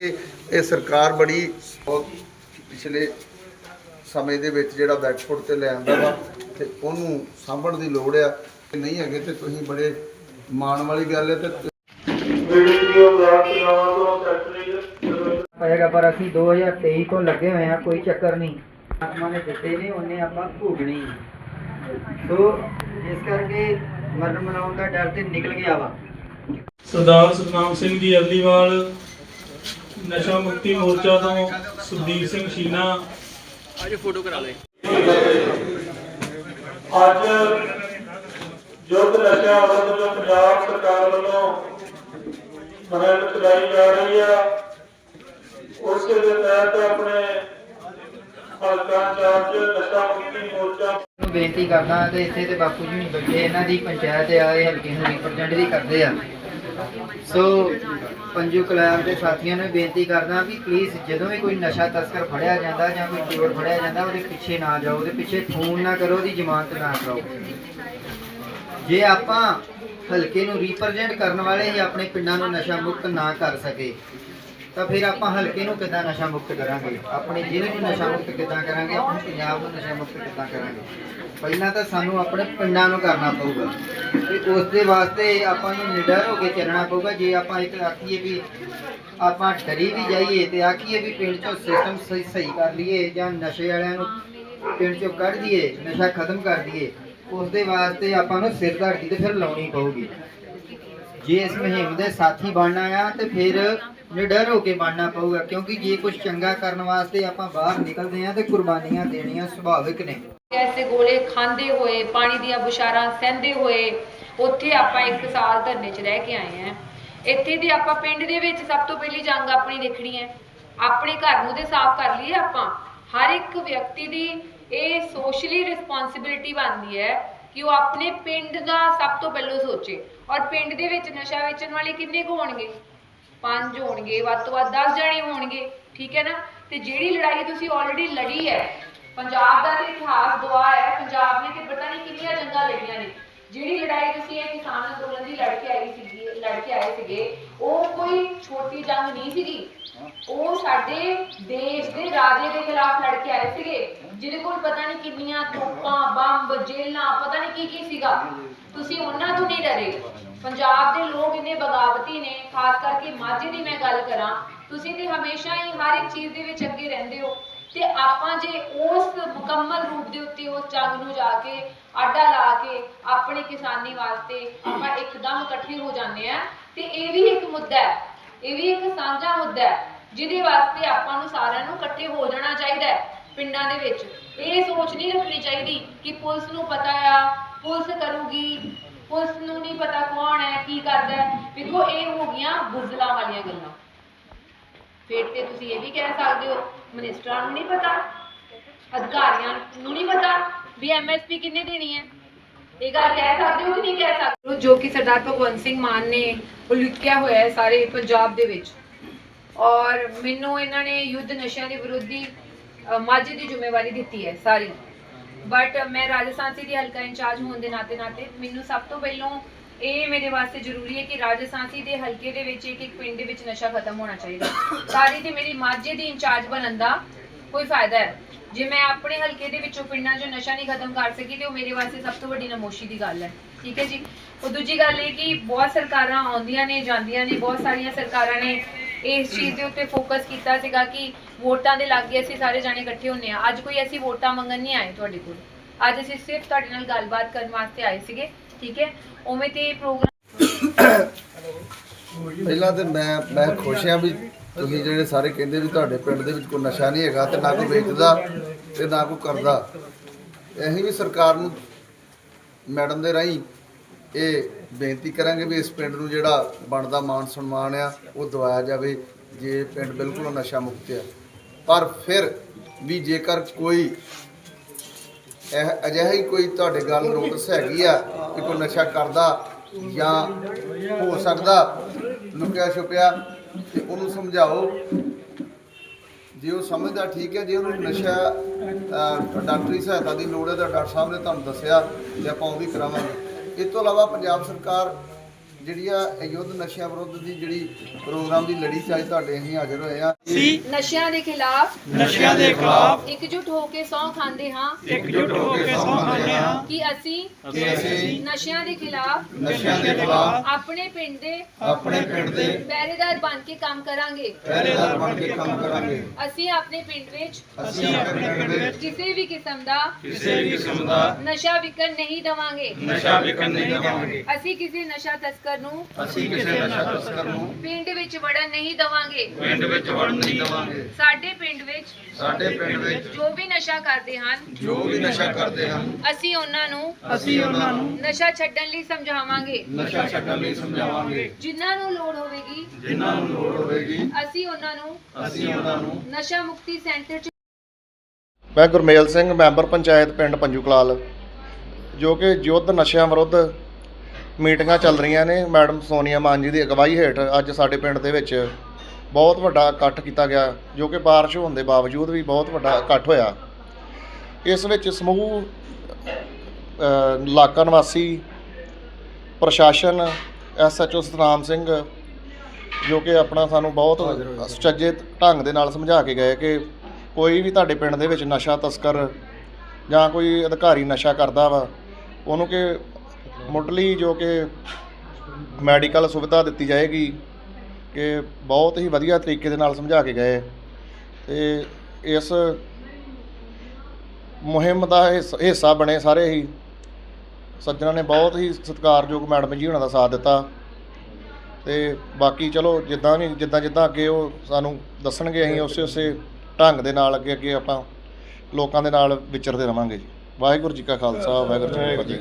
ਇਹ ਸਰਕਾਰ ਬੜੀ ਪਿਛਲੇ ਸਮੇਂ ਦੇ ਵਿੱਚ ਜਿਹੜਾ ਬੈਕਫੁੱਟ ਤੇ ਲੈ ਆਂਦਾ ਵਾ ਤੇ ਉਹਨੂੰ ਸਾਂਭਣ ਦੀ ਲੋੜ ਆ ਤੇ ਨਹੀਂ ਹੈਗੇ ਤੇ ਤੁਸੀਂ ਬੜੇ ਮਾਣ ਵਾਲੀ ਗੱਲ ਹੈ ਤੇ ਪਏਗਾ ਪਰ ਅਸੀਂ 2023 ਤੋਂ ਲੱਗੇ ਹੋਏ ਆ ਕੋਈ ਚੱਕਰ ਨਹੀਂ। ਆਤਮਾ ਨੇ ਦਿੱਤੇ ਨੇ ਉਹਨੇ ਆਪਾਂ ਭੋਗਣੀ ਸੋ ਇਸ ਕਰਕੇ ਮਰਨ ਮਨਾਉਣ ਦਾ ਡਰ ਤੇ ਨਿਕਲ ਗਿਆ ਵਾ। ਸਰਦਾਰ ਸੁਖਨਾਮ ਸਿੰਘ ਜੀ ਅਰਲੀਵਾਲ ਨਸ਼ਾ ਮੁਕਤੀ ਮੋਰਚਾ ਤੋਂ ਸੁਖਦੀਪ ਸਿੰਘ ਸ਼ੀਨਾ। ਅੱਜ ਫੋਟੋ ਕਰਾ ਲੈ। ਅੱਜ ਯੁੱਧ ਨਸ਼ਾ ਵਿਰੁੱਧ ਜੋ ਪੰਜਾਬ ਸਰਕਾਰ ਵੱਲੋਂ ਮੁਹਿੰਮ ਚਲਾਈ ਜਾ ਰਹੀ ਆ ਉਸ ਦੇ ਤਹਿਤ ਆਪਣੇ ਹਲਕਾ ਚਾਰਜ ਨਸ਼ਾ ਮੁਕਤੀ ਮੋਰਚਾ ਨੂੰ ਬੇਨਤੀ ਕਰਦਾ ਤੇ ਇੱਥੇ ਤੇ ਬਾਪੂ ਜੀ ਨਹੀਂ ਬੈਠੇ ਇਹਨਾਂ ਦੀ ਪੰਚਾਇਤ ਆ ਇਹ ਹਲਕੇ ਨੂੰ ਰਿਪਰੈਜ਼ੈਂਟ ਵੀ ਕਰਦੇ ਆ। ਸੋ ਪੰਜੂ ਕਲਾਬ ਦੇ ਸਾਥੀਆਂ ਨੂੰ ਬੇਨਤੀ ਕਰਦਾ ਵੀ ਪਲੀਜ਼ ਜਦੋਂ ਵੀ ਕੋਈ ਨਸ਼ਾ ਤਸਕਰ ਫੜਿਆ ਜਾਂਦਾ ਜਾਂ ਕੋਈ ਚੋਰ ਫੜਿਆ ਜਾਂਦਾ, ਉਹਦੇ ਪਿੱਛੇ ਨਾ ਜਾਓ, ਉਹਦੇ ਪਿੱਛੇ ਫੋਨ ਨਾ ਕਰੋ, ਉਹਦੀ ਜ਼ਮਾਨਤ ਨਾ ਕਰਾਓ। ਜੇ ਆਪਾਂ ਹਲਕੇ ਨੂੰ ਰਿਪਰੈਜ਼ੈਂਟ ਕਰਨ ਵਾਲੇ ਹੀ ਆਪਣੇ ਪਿੰਡਾਂ ਨੂੰ ਨਸ਼ਾ ਮੁਕਤ ਨਾ ਕਰ ਸਕੇ ਤਾਂ ਫਿਰ ਆਪਾਂ ਹਲਕੇ ਨੂੰ ਕਿੱਦਾਂ ਨਸ਼ਾ ਮੁਕਤ ਕਰਾਂਗੇ? ਆਪਣੇ ਜ਼ਿਲ੍ਹੇ ਨੂੰ ਨਸ਼ਾ ਮੁਕਤ ਕਿੱਦਾਂ ਕਰਾਂਗੇ? ਆਪਣੇ ਪੰਜਾਬ ਨੂੰ ਨਸ਼ਾ ਮੁਕਤ ਕਿੱਦਾਂ ਕਰਾਂਗੇ? ਪਹਿਲਾਂ ਤਾਂ ਸਾਨੂੰ ਆਪਣੇ ਪਿੰਡਾਂ ਨੂੰ ਕਰਨਾ ਪਊਗਾ। ਤੇ ਉਸ ਦੇ ਵਾਸਤੇ ਆਪਾਂ ਨੂੰ ਨਿਡਰ ਹੋ ਕੇ ਚੱਲਣਾ ਪਊਗਾ। ਜੇ ਆਪਾਂ ਇੱਕ ਆਖੀਏ ਵੀ ਆਪਾਂ ਡਰੀ ਵੀ ਜਾਈਏ ਤੇ ਆਖੀਏ ਵੀ ਪਿੰਡ ਚੋਂ ਸਿਸਟਮ ਸਹੀ ਸਹੀ ਕਰ ਲਈਏ ਜਾਂ ਨਸ਼ੇ ਵਾਲਿਆਂ ਨੂੰ ਪਿੰਡ ਚੋਂ ਕੱਢ ਦਈਏ, ਨਸ਼ਾ ਖਤਮ ਕਰ ਦਈਏ ਉਸ ਦੇ ਵਾਸਤੇ ਆਪਾਂ ਨੂੰ ਸਿਰ ਧੜਕੀ ਤੇ ਫਿਰ ਲਾਉਣੀ ਪਊਗੀ। ਜੇ ਇਸ ਮੁਹਿੰਮ ਦੇ ਸਾਥੀ ਬਣਨਾ ਆ, ਤੇ ਫਿਰ ਨਿਡਰ ਹੋ ਕੇ ਬਣਨਾ ਪਊਗਾ, ਕਿਉਂਕਿ ਜੇ ਕੁਝ ਚੰਗਾ ਕਰਨ ਵਾਸਤੇ ਆਪਾਂ ਬਾਹਰ ਨਿਕਲਦੇ ਆ ਤੇ ਕੁਰਬਾਨੀਆਂ ਦੇਣੀਆਂ ਸੁਭਾਵਿਕ ਨੇ। ਐਸੇ ਗੋਲੇ ਖਾਂਦੇ ਹੋਏ, ਪਾਣੀ ਦੀਆਂ ਬੁਸ਼ਾਰਾਂ ਸਹਿੰਦੇ ਹੋਏ, ਉੱਥੇ ਆਪਾਂ ਇੱਕ ਸਾਲ ਧਰਨੇ 'ਚ ਰਹਿ ਕੇ ਆਏ ਆਂ ਇੱਥੇ ਦੇ ਆਪਾਂ ਪਿੰਡ ਦੇ ਵਿੱਚ ਸਭ ਤੋਂ ਪਹਿਲੀ ਜੰਗ ਆਪਣੀ ਦੇਖਣੀ ਹੈ। ਆਪਣੇ ਘਰ ਨੂੰ ਤੇ ਸਾਫ਼ ਕਰ ਲਈਏ ਆਪਾਂ। ਹਰ ਇੱਕ ਵਿਅਕਤੀ ਦੀ ਇਹ ਸੋਸ਼ਲੀ ਰਿਸਪੌਂਸਿਬਿਲਿਟੀ ਬਣਦੀ ਹੈ। ਕਿ ਉਹ ਆਪਣੇ ਪਿੰਡ ਦਾ ਸਭ ਤੋਂ ਪਹਿਲਾਂ ਸੋਚੇ। ਔਰ ਪਿੰਡ ਦੇ ਵਿੱਚ ਨਸ਼ਾ ਵੇਚਣ ਵਾਲੇ ਕਿੰਨੇ ਕੁ ਹੋਣਗੇ? ਪੰਜ ਹੋਣਗੇ, ਵੱਧ ਤੋਂ ਵੱਧ 10 ਜਣੇ ਹੋਣਗੇ, ਠੀਕ ਹੈ ਨਾ? ਤੇ ਜਿਹੜੀ ਲੜਾਈ ਤੁਸੀਂ ਆਲਰੇਡੀ ਲੜੀ ਹੈ, ਪੰਜਾਬ ਦਾ ਤੇ ਇਤਿਹਾਸ ਦੁਆ ਹੈ, ਪੰਜਾਬ ਨੇ ਤੇ ਪਤਾ ਨਹੀਂ ਕਿੰਨੀਆਂ ਜੰਗਾਂ ਲੜੀਆਂ ਨੇ। ਜਿਹੜੀ ਲੜਾਈ ਤੁਸੀਂ ਇਹ ਕਿਸਾਨ ਅੰਦੋਲਨ ਦੀ ਲੜ ਕੇ ਆਈ ਸੀਗੀ ਲੜ ਕੇ ਆਏ ਸੀਗੇ, ਉਹ ਕੋਈ ਛੋਟੀ ਜੰਗ ਨਹੀਂ ਸੀਗੀ। ਉਹ ਸਾਡੇ ਦੇਸ਼ ਦੇ ਰਾਜੇ ਦੇ ਖਿਲਾਫ ਲੜ ਕੇ ਆਏ ਸੀਗੇ, ਜਿਹਦੇ ਕੋਲ ਪਤਾ ਨਹੀਂ ਕਿੰਨੀਆਂ ਤੋਪਾਂ, ਬੰਬ, ਜੇਲਾਂ, ਪਤਾ ਨਹੀਂ ਕੀ ਕੀ ਸੀਗਾ। ਤੁਸੀਂ ਉਹਨਾਂ ਤੋਂ ਨਹੀਂ ਡਰੇ। ਪੰਜਾਬ ਦੇ ਲੋਕ ਇੰਨੇ ਬਗਾਵਤੀ ਨੇ, ਖਾਸ ਕਰਕੇ ਮਾਝੇ ਦੀ ਮੈਂ ਗੱਲ ਕਰਾਂ, ਤੁਸੀਂ ਤੇ ਹਮੇਸ਼ਾ ਹੀ ਹਰ ਇੱਕ ਚੀਜ਼ ਦੇ ਵਿੱਚ ਅੱਗੇ ਰਹਿੰਦੇ ਹੋ। ਤੇ ਆਪਾਂ ਜੇ ਉਸ ਮੁਕੰਮਲ ਰੂਪ ਦੇ ਉੱਤੇ ਉਸ ਜੰਗ ਨੂੰ ਜਾ ਕੇ ਆਡਾ ਲਾ ਕੇ ਆਪਣੇ ਕਿਸਾਨੀ ਵਾਸਤੇ ਆਪਾਂ ਇੱਕਦਮ ਇਕੱਠੇ ਹੋ ਜਾਂਦੇ ਆ ਤੇ ਇਹ ਵੀ ਇੱਕ ਮੁੱਦਾ ਹੈ। ਇਹ ਵੀ ਇੱਕ ਸਾਂਝਾ ਮੁੱਦਾ ਹੈ, ਜਿਹਦੇ ਵਾਸਤੇ ਆਪਾਂ ਨੂੰ ਸਾਰਿਆਂ ਨੂੰ ਇਕੱਠੇ ਹੋ ਜਾਣਾ ਚਾਹੀਦਾ ਹੈ ਪਿੰਡਾਂ ਦੇ ਵਿੱਚ। ਇਹ ਸੋਚ ਨਹੀਂ ਰੱਖਣੀ ਚਾਹੀਦੀ ਕਿ ਪੁਲਿਸ ਨੂੰ ਪਤਾ ਆ, ਪੁਲਿਸ ਕਰੂਗੀ, ਪੁਲਿਸ ਨੂੰ ਨਹੀਂ ਪਤਾ ਕੌਣ ਹੈ, ਕੀ ਕਰਦਾ ਹੈ। ਵੇਖੋ ਇਹ ਹੋ ਗਈਆਂ ਬੁਜ਼ਲਾਂ ਵਾਲੀਆਂ ਗੱਲਾਂ। ਫਿਰ ਤੇ ਤੁਸੀਂ ਇਹ ਵੀ ਕਹਿ ਸਕਦੇ ਹੋ, ਮਨਿਸਟਰਾਂ ਨੂੰ ਨਹੀਂ ਪਤਾ, ਅਧਿਕਾਰੀਆਂ ਨੂੰ ਨਹੀਂ ਪਤਾ ਵੀ ਐਮਐਸਪੀ ਕਿੰਨੇ ਦੇਣੀ ਹੈ। ਇਹ ਗੱਲ ਕਹਿ ਸਕਦੇ ਹੋ, ਨਹੀਂ ਕਹਿ ਸਕਦੇ ਜੋ ਕਿ ਸਰਦਾਰ ਭਗਵੰਤ ਸਿੰਘ ਮਾਨ ਨੇ ਉਲੀਕਿਆ ਹੋਇਆ ਹੈ ਸਾਰੇ ਪੰਜਾਬ ਦੇ ਵਿੱਚ। ਔਰ ਮੈਨੂੰ ਇਹਨਾਂ ਨੇ ਯੁੱਧ ਨਸ਼ਿਆਂ ਦੇ ਵਿਰੋਧੀ ਮਾਝੇ ਦੀ ਜ਼ਿੰਮੇਵਾਰੀ ਦਿੱਤੀ ਹੈ ਸਾਰੀ। ਬਟ ਮੈਂ ਰਾਜਸਥਾਨ ਸੀ ਦੀ ਹਲਕਾ ਇੰਚਾਰਜ ਹੋਣ ਦੇ ਨਾਤੇ ਨਾਤੇ ਮੈਨੂੰ ਸਭ ਤੋਂ ਪਹਿਲਾਂ ਇਹ ਮੇਰੇ ਵਾਸਤੇ ਜ਼ਰੂਰੀ ਹੈ ਕਿ ਰਾਜਸਥਾਨ ਸੀ ਦੇ ਹਲਕੇ ਦੇ ਵਿੱਚ ਇੱਕ ਇੱਕ ਪਿੰਡ ਦੇ ਵਿੱਚ ਨਸ਼ਾ ਖਤਮ ਹੋਣਾ ਚਾਹੀਦਾ। ਸਾਰੀ ਤੇ ਮੇਰੀ ਮਾਝੇ ਦੀ ਇੰਚਾਰਜ ਬਣਨ ਦਾ ਕੋਈ ਫਾਇਦਾ ਹੈ। ਜੇ ਮੈਂ ਆਪਣੇ ਹਲਕੇ ਦੇ ਵਿੱਚੋਂ ਪਿੰਡਾਂ 'ਚੋਂ ਨਸ਼ਾ ਨਹੀਂ ਖਤਮ ਕਰ ਸਕੀ, ਤੇ ਉਹ ਮੇਰੇ ਵਾਸਤੇ ਸਭ ਤੋਂ ਵੱਡੀ ਨਮੋਸ਼ੀ ਦੀ ਗੱਲ ਹੈ। ਠੀਕ ਹੈ ਜੀ? ਉਹ ਦੂਜੀ ਗੱਲ ਇਹ ਕਿ ਬਹੁਤ ਸਰਕਾਰਾਂ ਆਉਂਦੀਆਂ ਨੇ, ਜਾਂਦੀਆਂ ਨੇ, ਬਹੁਤ ਸਾਰੀਆਂ ਸਰਕਾਰਾਂ ਨੇ ਇਸ ਚੀਜ਼ ਦੇ ਉੱਤੇ ਫੋਕਸ ਕੀਤਾ ਸੀਗਾ ਕਿ ਵੋਟਾਂ ਦੇ ਲਾਗੇ ਅਸੀਂ ਸਾਰੇ ਜਾਣੇ ਇਕੱਠੇ ਹੁੰਨੇ ਆ ਅੱਜ ਕੋਈ ਅਸੀਂ ਵੋਟਾਂ ਮੰਗਣ ਨਹੀਂ ਆਏ ਤੁਹਾਡੇ ਕੋਲ। ਅੱਜ ਅਸੀਂ ਸਿਰਫ ਤੁਹਾਡੇ ਨਾਲ ਗੱਲਬਾਤ ਕਰਨ ਵਾਸਤੇ ਆਏ ਸੀਗੇ। ਠੀਕ ਹੈ? ਉਵੇਂ ਤੇ ਪ੍ਰੋਗਰਾਮ ਪਹਿਲਾਂ ਤੇ ਮੈਂ ਮੈਂ ਖੁਸ਼ ਹਾਂ ਵੀ ਤੁਸੀਂ ਜਿਹੜੇ ਸਾਰੇ ਕਹਿੰਦੇ ਵੀ ਤੁਹਾਡੇ ਪਿੰਡ ਦੇ ਵਿੱਚ ਕੋਈ ਨਸ਼ਾ ਨਹੀਂ ਹੈਗਾ ਤੇ ਨਾ ਕੋਈ ਵੇਚਦਾ ਤੇ ਨਾ ਕੋਈ ਕਰਦਾ, ਅਸੀਂ ਵੀ ਸਰਕਾਰ ਨੂੰ ਮੈਡਮ ਦੇ ਰਾਹੀਂ ਇਹ ਬੇਨਤੀ ਕਰਾਂਗੇ ਵੀ ਇਸ ਪਿੰਡ ਨੂੰ ਜਿਹੜਾ ਬਣਦਾ ਮਾਨ ਸਨਮਾਨ ਆ, ਉਹ ਦਵਾਇਆ ਜਾਵੇ, ਜੇ ਪਿੰਡ ਬਿਲਕੁਲ ਨਸ਼ਾ ਮੁਕਤ ਆ। ਪਰ ਫਿਰ ਵੀ ਜੇਕਰ ਕੋਈ ਇਹ ਅਜਿਹਾ ਹੀ ਕੋਈ ਤੁਹਾਡੇ ਗੱਲ ਨੋਟਿਸ ਹੈਗੀ ਆ ਕਿ ਕੋਈ ਨਸ਼ਾ ਕਰਦਾ ਜਾਂ ਹੋ ਸਕਦਾ ਲੁਕਿਆ ਛੁਪਿਆ ਤੇ ਉਹਨੂੰ ਸਮਝਾਓ। ਜੇ ਉਹ ਸਮਝਦਾ ਠੀਕ ਹੈ ਜੇ ਉਹਨੂੰ ਨਸ਼ਾ ਅਹ, ਡਾਕਟਰੀ ਸਹਾਇਤਾ ਦੀ ਲੋੜ ਹੈ ਤਾਂ ਡਾਕਟਰ ਸਾਹਿਬ ਨੇ ਤੁਹਾਨੂੰ ਦੱਸਿਆ ਤੇ ਆਪਾਂ ਉਹ ਵੀ ਕਰਾਵਾਂਗੇ। ਇਸ ਤੋਂ ਇਲਾਵਾ ਪੰਜਾਬ ਸਰਕਾਰ ਜਿਹੜੀ ਆ ਯੁੱਧ ਨਸ਼ਿਆਂ ਵਿਰੁੱਧ ਦੀ ਜਿਹੜੀ ਪ੍ਰੋਗਰਾਮ ਦੀ ਲੜੀ ਚ ਅੱਜ ਤੁਹਾਡੇ ਅਸੀਂ ਹਾਜ਼ਰ ਹੋਏ ਆ ਨਸ਼ਿਆਂ ਦੇ ਖਿਲਾਫ ਨਸ਼ਿਆਂ ਦੇ ਖਿਲਾਫ ਇਕਜੁੱਟ ਹੋ ਕੇ ਸਹੁੰ ਖਾਂਦੇ ਹਾਂ। ਇਕਜੁੱਟ ਹੋ ਕੇ ਸਹੁੰ ਖਾਂਦੇ ਹਾਂ। ਕਿ ਅਸੀਂ ਕਿ ਅਸੀਂ ਨਸ਼ਿਆਂ ਦੇ ਖਿਲਾਫ ਨਸ਼ਿਆਂ ਦੇ ਖਿਲਾਫ ਆਪਣੇ ਪਿੰਡ ਦੇ ਆਪਣੇ ਪਿੰਡ ਦੇ ਪਹਿਰੇਦਾਰ ਬਣ ਕੇ ਕੰਮ ਕਰਾਂਗੇ। ਪਹਿਰੇਦਾਰ ਬਣ ਕੇ ਕੰਮ ਕਰਾਂਗੇ। ਅਸੀਂ ਆਪਣੇ ਪਿੰਡ ਵਿੱਚ ਅਸੀਂ ਆਪਣੇ ਪਿੰਡ ਵਿੱਚ ਕਿਸੇ ਵੀ ਕਿਸਮ ਦਾ ਕਿਸੇ ਵੀ ਕਿਸਮ ਦਾ ਨਸ਼ਾ ਵਿਕਣ ਨਹੀਂ ਦਵਾਂਗੇ। ਨਸ਼ਾ ਵਿਕਣ ਨਹੀਂ ਦੇਵਾਂਗੇ। ਅਸੀਂ ਕਿਸੇ ਨਸ਼ਾ ਤਸਕਰ ਨੂੰ ਅਸੀਂ ਕਿਸੇ ਨਸ਼ਾ ਤਸਕਰ ਨੂੰ ਪਿੰਡ ਵਿੱਚ ਵੜਨ ਨਹੀਂ ਦਵਾਂਗੇ। ਪਿੰਡ ਵਿੱਚ ਵੜਨ ਨਹੀਂ ਦੇਵਾਂਗੇ। ਸਾਡੇ ਪਿੰਡ ਵਿੱਚ ਸਾਡੇ ਪਿੰਡ ਵਿੱਚ ਜੋ ਵੀ ਨਸ਼ਾ ਕਰਦੇ ਹਨ ਜੋ ਵੀ ਨਸ਼ਾ ਕਰਦੇ ਹਨ ਅਸੀਂ ਉਹਨਾਂ ਨੂੰ ਅਸੀਂ ਉਹਨਾਂ ਨੂੰ ਨਸ਼ਾ ਛੱਡਣ ਲਈ ਸਮਝਾਵਾਂਗੇ। ਨਸ਼ਾ ਛੱਡਣ ਲਈ ਸਮਝਾਵਾਂਗੇ। ਜਿਨ੍ਹਾਂ ਨੂੰ ਲੋੜ ਹੋਵੇਗੀ ਜਿਨ੍ਹਾਂ ਨੂੰ ਲੋੜ ਲੋੜ ਹੋਵੇਗੀ ਅਸੀਂ ਉਹਨਾਂ ਨੂੰ ਅਸੀਂ ਉਹਨਾਂ ਨੂੰ ਨਸ਼ਾ ਮੁਕਤੀ ਸੈਂਟਰ 'ਚ ਮੈਂ ਗੁਰਮੇਲ ਸਿੰਘ ਮੈਂਬਰ ਪੰਚਾਇਤ ਪਿੰਡ ਪੰਜੂ ਕਲਾਲ ਜੋ ਕਿ ਯੁੱਧ ਨਸ਼ਿਆਂ ਵਿਰੁੱਧ ਮੀਟਿੰਗਾਂ ਚੱਲ ਰਹੀਆਂ ਨੇ। ਮੈਡਮ ਸੋਨੀਆ ਮਾਨ ਜੀ ਦੀ ਅਗਵਾਈ ਹੇਠ ਅੱਜ ਸਾਡੇ ਪਿੰਡ ਦੇ ਵਿੱਚ ਬਹੁਤ ਵੱਡਾ ਇਕੱਠ ਕੀਤਾ ਗਿਆ, ਜੋ ਕਿ ਬਾਰਿਸ਼ ਹੋਣ ਦੇ ਬਾਵਜੂਦ ਵੀ ਬਹੁਤ ਵੱਡਾ ਇਕੱਠ ਹੋਇਆ। ਇਸ ਵਿੱਚ ਸਮੂਹ ਇਲਾਕਾ ਨਿਵਾਸੀ, ਪ੍ਰਸ਼ਾਸਨ ਐਸਐਚਓ ਸਤਨਾਮ ਸਿੰਘ, ਜੋ ਕਿ ਆਪਣਾ ਸਾਨੂੰ ਬਹੁਤ ਸੁਚੱਜੇ ਢੰਗ ਦੇ ਨਾਲ ਸਮਝਾ ਕੇ ਗਏ ਕਿ ਕੋਈ ਵੀ ਤੁਹਾਡੇ ਪਿੰਡ ਦੇ ਵਿੱਚ ਨਸ਼ਾ ਤਸਕਰ ਜਾਂ ਕੋਈ ਅਧਿਕਾਰੀ ਨਸ਼ਾ ਕਰਦਾ ਵਾ, ਉਹਨੂੰ ਕਿ ਮੁੱਢਲੀ ਜੋ ਕਿ ਮੈਡੀਕਲ ਸੁਵਿਧਾ ਦਿੱਤੀ ਜਾਏਗੀ ਕਿ ਬਹੁਤ ਹੀ ਵਧੀਆ ਤਰੀਕੇ ਦੇ ਨਾਲ ਸਮਝਾ ਕੇ ਗਏ। ਅਤੇ ਇਸ ਮੁਹਿੰਮ ਦਾ ਹਿੱਸ- ਹਿੱਸਾ ਬਣੇ ਸਾਰੇ ਹੀ ਸੱਜਣਾ ਨੇ ਬਹੁਤ ਹੀ ਸਤਿਕਾਰਯੋਗ ਮੈਡਮ ਜੀ ਉਹਨਾਂ ਦਾ ਸਾਥ ਦਿੱਤਾ। ਅਤੇ ਬਾਕੀ ਚਲੋ ਜਿੱਦਾਂ ਵੀ, ਜਿੱਦਾਂ ਜਿੱਦਾਂ ਅੱਗੇ ਉਹ ਸਾਨੂੰ ਦੱਸਣਗੇ, ਅਸੀਂ ਉਸੇ ਉਸੇ ਢੰਗ ਦੇ ਨਾਲ ਅੱਗੇ ਅੱਗੇ ਆਪਾਂ ਲੋਕਾਂ ਦੇ ਨਾਲ ਵਿਚਰਦੇ ਰਵਾਂਗੇ ਜੀ। ਵਾਹਿਗੁਰੂ ਜੀ ਕਾ ਖਾਲਸਾ, ਵਾਹਿਗੁਰੂ ਜੀ ਕੀ ਫਤਿਹ।